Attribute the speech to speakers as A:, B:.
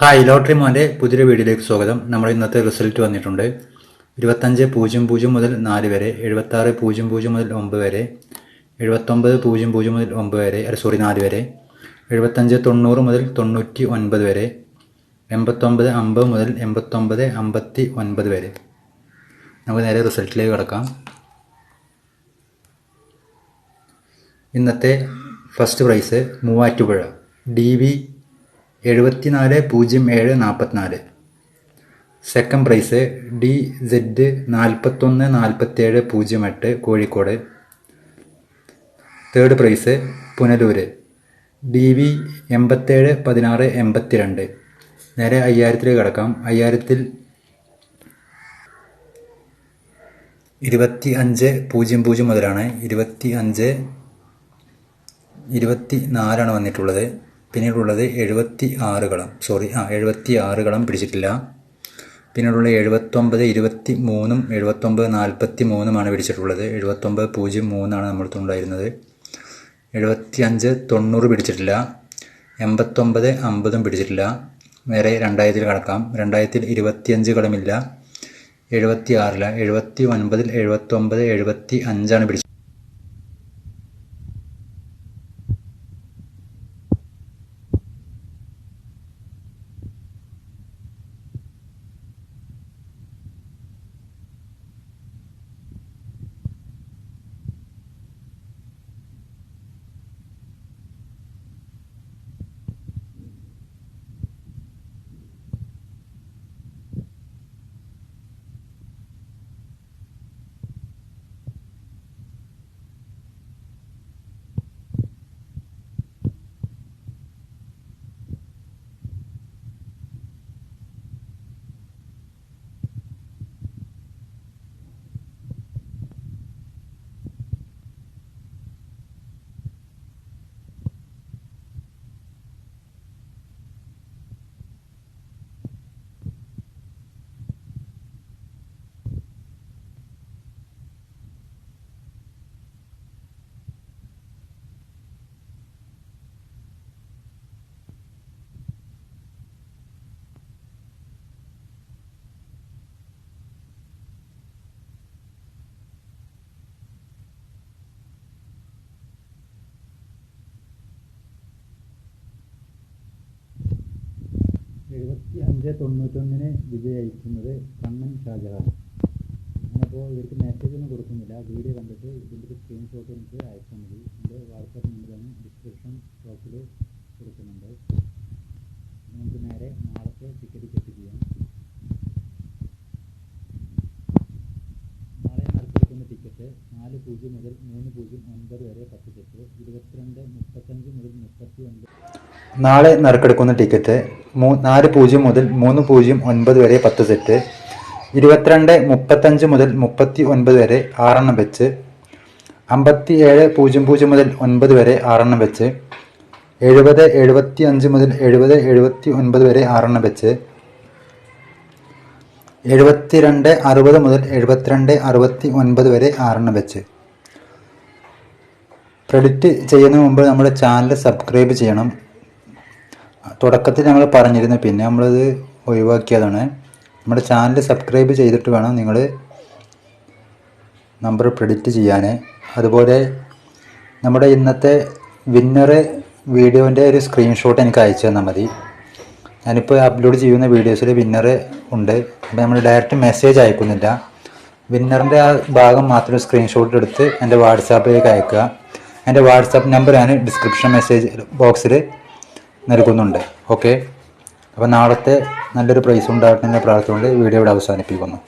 A: Hi lottery മോന്റെ പുതിയൊരു വീഡിയോയിലേക്ക് സ്വാഗതം. നമ്മൾ ഇന്നത്തെ റിസൾട്ട് വന്നിട്ടുണ്ട്. ഇരുപത്തഞ്ച് പൂജ്യം പൂജ്യം മുതൽ നാല് വരെ എഴുപത്താറ് പൂജ്യം പൂജ്യം മുതൽ ഒമ്പത് വരെ എഴുപത്തൊമ്പത് പൂജ്യം പൂജ്യം മുതൽ ഒമ്പത് വരെ സോറി നാല് വരെ എഴുപത്തഞ്ച് തൊണ്ണൂറ് മുതൽ തൊണ്ണൂറ്റി ഒൻപത് വരെ എൺപത്തൊമ്പത് അമ്പത് മുതൽ എൺപത്തൊമ്പത് അമ്പത്തി ഒൻപത് വരെ. നമുക്ക് നേരെ റിസൾട്ടിലേക്ക് കിടക്കാം. ഇന്നത്തെ first prize Muvattupuzha D V എഴുപത്തിനാല് പൂജ്യം ഏഴ് നാൽപ്പത്തിനാല് സെക്കൻഡ് പ്രൈസ് ഡി സെഡ് നാൽപ്പത്തൊന്ന് നാൽപ്പത്തേഴ് പൂജ്യം എട്ട് Kozhikode. Third prize Punalur D V എൺപത്തേഴ് പതിനാറ് എൺപത്തിരണ്ട്. നേരെ അയ്യായിരത്തിലേക്ക് കിടക്കാം. അയ്യായിരത്തിൽ ഇരുപത്തി അഞ്ച് പൂജ്യം പൂജ്യം മുതലാണ്. ഇരുപത്തി അഞ്ച് ഇരുപത്തി നാലാണ് വന്നിട്ടുള്ളത്. പിന്നീടുള്ളത് എഴുപത്തി ആറ് കളം സോറി ആ എഴുപത്തി ആറ് കളം പിടിച്ചിട്ടില്ല. പിന്നീടുള്ള എഴുപത്തൊമ്പത് ഇരുപത്തി മൂന്നും എഴുപത്തൊമ്പത് നാൽപ്പത്തി മൂന്നുമാണ് പിടിച്ചിട്ടുള്ളത്. എഴുപത്തൊമ്പത് പൂജ്യം മൂന്നാണ് നമ്മൾക്കുണ്ടായിരുന്നത് എഴുപത്തി അഞ്ച് തൊണ്ണൂറ് പിടിച്ചിട്ടില്ല. എൺപത്തൊമ്പത് അമ്പതും പിടിച്ചിട്ടില്ല. നേരെ രണ്ടായിരത്തിൽ കടക്കാം. രണ്ടായിരത്തിൽ ഇരുപത്തിയഞ്ച് കളമില്ല എഴുപത്തി ആറില്ല എഴുപത്തി ഒൻപതിൽ എഴുപത്തൊമ്പത് എഴുപത്തി അഞ്ചാണ് പിടിച്ചത് എഴുപത്തി അഞ്ച് തൊണ്ണൂറ്റൊന്നിന് വിജയിക്കുന്നത് കണ്ണൻ ഷാജഹാൻ. ഞാനപ്പോൾ ഇവർക്ക് മെസ്സേജ് ഒന്നും കൊടുക്കുന്നില്ല. വീഡിയോ കണ്ടിട്ട് ഇതിന്റെ ഒരു സ്ക്രീൻഷോട്ട് എനിക്ക് അയച്ചാൽ മതി. എന്റെ വാട്സാപ്പ് നമ്പറാണ് ഡിസ്ക്രിപ്ഷൻ ബോക്സിൽ കൊടുക്കുന്നുണ്ട്. നമുക്ക് നേരെ നാളത്തെ ടിക്കറ്റ് ചെക്ക് ചെയ്യാം നാല് പൂജ്യം മുതൽ മൂന്ന് പൂജ്യം ഒൻപത് വരെ പത്ത് ടിക്കറ്റ് ഇരുപത്തിരണ്ട് മുപ്പത്തഞ്ച് മുതൽ മുപ്പത്തി ഒൻപത് നാളെ നറുക്കെടുക്കുന്ന ടിക്കറ്റ് നാല് പൂജ്യം മുതൽ മൂന്ന് പൂജ്യം ഒൻപത് വരെ പത്ത് സെറ്റ് ഇരുപത്തിരണ്ട് മുപ്പത്തഞ്ച് മുതൽ മുപ്പത്തി ഒൻപത് വരെ ആറെണ്ണം വെച്ച് അമ്പത്തി ഏഴ് പൂജ്യം പൂജ്യം മുതൽ ഒൻപത് വരെ ആറെണ്ണം വെച്ച് എഴുപത് എഴുപത്തി അഞ്ച് മുതൽ എഴുപത് എഴുപത്തി ഒൻപത് വരെ ആറെണ്ണം വെച്ച് എഴുപത്തിരണ്ട് അറുപത് മുതൽ എഴുപത്തിരണ്ട് അറുപത്തി ഒൻപത് വരെ ആറെണ്ണം വെച്ച്. ക്രെഡിറ്റ് ചെയ്യുന്നതിന് മുമ്പ് നമ്മുടെ ചാനൽ സബ്സ്ക്രൈബ് ചെയ്യണം. തുടക്കത്തിൽ ഞങ്ങൾ പറഞ്ഞിരുന്നു പിന്നെ നമ്മളത് ഒഴിവാക്കിയതാണ്. നമ്മുടെ ചാനൽ സബ്സ്ക്രൈബ് ചെയ്തിട്ട് വേണം നിങ്ങൾ നമ്പർ പ്രെഡിക്റ്റ് ചെയ്യാൻ. അതുപോലെ നമ്മുടെ ഇന്നത്തെ വിന്നർ വീഡിയോന്റെ ഒരു സ്ക്രീൻഷോട്ട് എനിക്ക് അയച്ചു തന്നാൽ മതി. ഞാനിപ്പോൾ അപ്ലോഡ് ചെയ്യുന്ന വീഡിയോസിൽ വിന്നർ ഉണ്ട്. അപ്പോൾ നമ്മൾ ഡയറക്റ്റ് മെസ്സേജ് അയക്കുന്നില്ല. വിന്നറിന്റെ ആ ഭാഗം മാത്രം സ്ക്രീൻഷോട്ട് എടുത്ത് എന്റെ വാട്സാപ്പിലേക്ക് അയക്കുക. എന്റെ വാട്സാപ്പ് നമ്പർ ഞാൻ ഡിസ്ക്രിപ്ഷൻ മെസ്സേജ് ബോക്സിൽ നൽകുന്നുണ്ട്. ഓക്കെ അപ്പോൾ നാളത്തെ നല്ലൊരു പ്രൈസ് ഉണ്ടാകട്ടെ എന്ന പ്രാർത്ഥനയോടെ വീഡിയോ ഇവിടെ അവസാനിപ്പിക്കുന്നു.